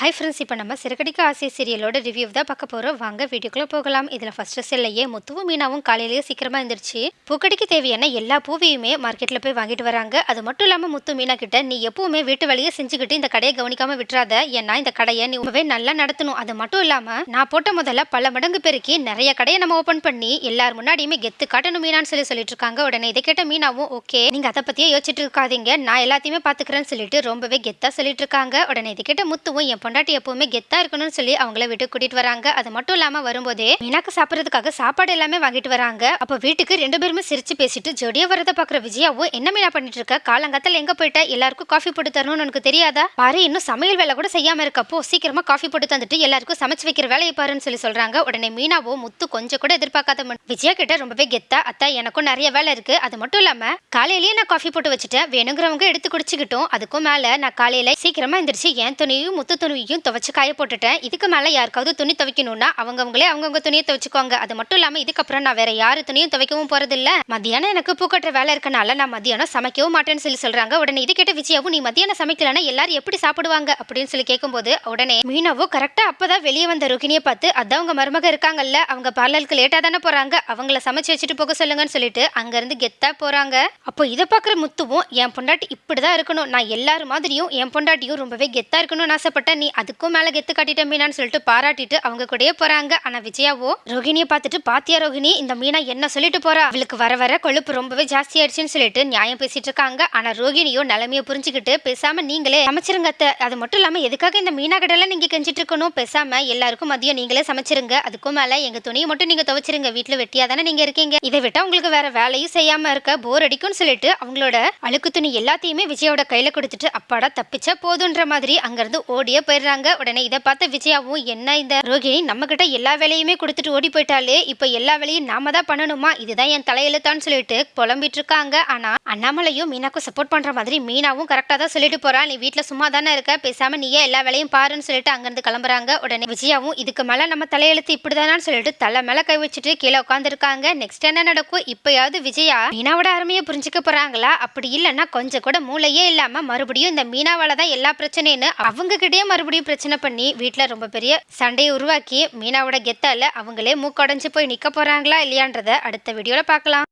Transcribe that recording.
Hi friends இப்போ நம்ம சிறுகடிக்க ஆசை சீரியலோட ரிவ்யூ தான் பார்க்க போகிறோம் வாங்க வீடியோக்குள்ளே போகலாம். இதில் ஃபஸ்ட்டு செல்லையே முத்துவும் மீனாவும் காலையிலேயே சீக்கிரமாக இருந்துருச்சு பூக்கடிக்கு தேவையான எல்லா பூவையுமே மார்க்கெட்டில் போய் வாங்கிட்டு வராங்க. அது மட்டும் இல்லாமல் முத்து மீனா கிட்ட நீ எப்பவுமே வீட்டு வேலையை செஞ்சுக்கிட்டு இந்த கடையை கவனிக்காமல் விட்டுறாத. ஏன்னா இந்த கடையை நீ ரொம்பவே நல்லா நடத்தணும். அது மட்டும் இல்லாமல் நான் போட்ட முதல்ல பல மடங்கு பெருக்கி நிறைய கடையை நம்ம ஓப்பன் பண்ணி எல்லார் முன்னாடியுமே கெத்து காட்டணும் மீனான்னு சொல்லி சொல்லிட்டு இருக்காங்க. உடனே இதை கேட்ட மீனாவும் ஓகே நீங்கள் அதை பற்றியே யோசிச்சுட்டு இருக்காதீங்க. நான் எல்லாத்தையுமே பார்த்துக்கிறேன்னு சொல்லிட்டு ரொம்பவே கெத்தாக சொல்லிட்டு இருக்காங்க. உடனே இதை கேட்ட முத்துவும் என் பொண்டாட்டி எப்பவுமே கெத்தா இருக்கணும்னு சொல்லி அவங்கள விட்டு கூட்டிட்டு வராங்க. அது மட்டும் இல்லாம வரும்போதே மீனாக்கு சாப்பிட்றதுக்காக சாப்பாடு எல்லாமே வாங்கிட்டு வராங்க. அப்ப வீட்டுக்கு ரெண்டு பேருமே சிரிச்சு பேசிட்டு ஜோடியா வரத பாக்குற விஜயாவும் என்ன மீனா பண்ணிட்டு இருக்க காலங்கத்துல எங்க போயிட்ட? எல்லாருக்கும் காஃபி போட்டு தரணும்னு உனக்கு தெரியாதா? பாரு இன்னும் சமையல் வேலை கூட செய்யாம இருக்கப்போ சீக்கிரமா காஃபி போட்டு தந்துட்டு எல்லாருக்கும் சமைச்சு வைக்கிற வேலையை பாருன்னு சொல்லி சொல்றாங்க. உடனே மீனாவோ முத்து கொஞ்சம் கூட எதிர்பார்க்காத விஜயா கிட்ட ரொம்பவே கெத்தா அத்தா எனக்கும் நிறைய வேலை இருக்கு. அது மட்டும் இல்லாம காலையிலேயே நான் காஃபி போட்டு வச்சுட்டேன். வேணுங்கிறவங்க எடுத்து குடிச்சுக்கிட்டோம். அதுக்கும் மேல நான் காலையில சீக்கிரமா எந்திரிச்சு என் துணியும் முத்து துணியும் துணியையும் துவைச்சு காய போட்டுட்டேன். இதுக்கு மேலே யாருக்காவது துணி துவைக்கணும்னா அவங்கவுங்களே அவங்கவுங்க துணியை துவைச்சுக்கோங்க அது மட்டும் இல்லாமல் இதுக்கப்புறம் நான் வேற யாரு துணியும் துவைக்கவும் போகிறதில்ல இல்ல மத்தியானம் எனக்கு பூக்கட்டுற வேலை இருக்கனால நான் மத்தியானம் சமைக்கவும் மாட்டேன்னு சொல்லி சொல்கிறாங்க உடனே இது கேட்ட விஜயாவும் நீ மத்தியானம் சமைக்கலன்னா எல்லாரும் எப்படி சாப்பிடுவாங்க? அப்படின்னு சொல்லி கேட்கும்போது உடனே மீனாகவும் கரெக்டாக அப்போ தான் வெளியே வந்த ரோகிணியை பார்த்து அதான் அவங்க மருமக இருக்காங்கல்ல அவங்க பார்லருக்கு லேட்டாக தானே போகிறாங்க அவங்கள சமைச்சு வச்சுட்டு போக சொல்லுங்கன்னு சொல்லிட்டு அங்கேருந்து கெத்தாக போகிறாங்க அப்போ இதை பார்க்குற முத்துவும் என் பொண்டாட்டி இப்படிதான் இருக்கணும். நான் எல்லாரும் மாதிரியும் என் பொண்டாட்டியும் ரொம்பவே கெத்தாக இருக்கணும்னு ஆசைப்பட்டேன். நீ அதுக்கும் மேலே கெத்து காட்டிட்ட மீனான்னு சொல்லிட்டு பாராட்டிட்டு அவங்க கூடயே போறாங்க. ஆனா விஜயாவோ ரோகிணியை பார்த்துட்டு பாத்தியா ரோகிணி இந்த மீனா என்ன சொல்லிட்டு போறா? அவளுக்கு வர வர கொழுப்பு ரொம்பவே ஜாஸ்தி ஆயிடுச்சுன்னு சொல்லிட்டு நியாயம் பேசிட்டு இருக்காங்க. ஆனா ரோகிணியோ நிலைமையை புரிஞ்சுக்கிட்டு பேசாம நீங்களே சமைச்சிருங்க அத்தை. அது மட்டும் இல்லாம எதுக்காக இந்த மீனா கடையில நீங்க கெஞ்சிட்டு இருக்கணும்? பேசாம எல்லாருக்கும் மதியம் நீங்களே சமைச்சிருங்க. அதுக்கும் மேல எங்க துணியை மட்டும் நீங்க துவைச்சிருங்க. வீட்டுல வெட்டியா தானே நீங்க இருக்கீங்க? இதை விட்டா உங்களுக்கு வேற வேலையும் செய்யாம இருக்க போர் அடிக்கும்னு சொல்லிட்டு அவங்களோட அழுக்கு துணி எல்லாத்தையுமே விஜயோட கையில கொடுத்துட்டு அப்பாடா தப்பிச்சா போதுன்ற மாதிரி அங்கிருந்து ஓடியே போயிடுறாங்க உடனே இதை பார்த்த விஜயாவும் என்ன இந்த ரோகிணி? நம்ம கிட்ட எல்லா வேலையுமே கொடுத்துட்டு ஓடி போயிட்டாலே இப்ப எல்லா வேலையும் நாம தான் பண்ணணுமா? இதுதான் என் தலையெழுத்தான்னு சொல்லிட்டு புலம்பிட்டு இருக்காங்க. ஆனா அண்ணாமலையும் மீனாக்கும் சப்போர்ட் பண்ற மாதிரி மீனாவும் கரெக்டா தான் சொல்லிட்டு போறா. நீ வீட்டுல சும்மா தானே இருக்க? பேசாம நீயே எல்லா வேலையும் பாருன்னு சொல்லிட்டு அங்கிருந்து கிளம்புறாங்க. உடனே விஜயாவும் இதுக்கு மேல நம்ம தலையெழுத்து இப்படிதானான்னு சொல்லிட்டு தலை மேல கை வச்சுட்டு கீழே உட்காந்துருக்காங்க நெக்ஸ்ட் என்ன நடக்கும்? இப்பயாவது விஜயா மீனாவோட அருமையை புரிஞ்சுக்க போறாங்களா? அப்படி இல்லைன்னா கொஞ்சம் கூட மூளையே இல்லாம மறுபடியும் இந்த மீனாவால தான் எல்லா பிரச்சனைன்னு அவங்க கிட்டேயே மறுபடியும் பிரச்சனை பண்ணி வீட்டில் ரொம்ப பெரிய சண்டையை உருவாக்கி மீனாவோட கெத்தால அவங்களே மூக்கடைஞ்சு போய் நிற்க போறாங்களா இல்லையான்றத அடுத்த வீடியோவில் பார்க்கலாம்.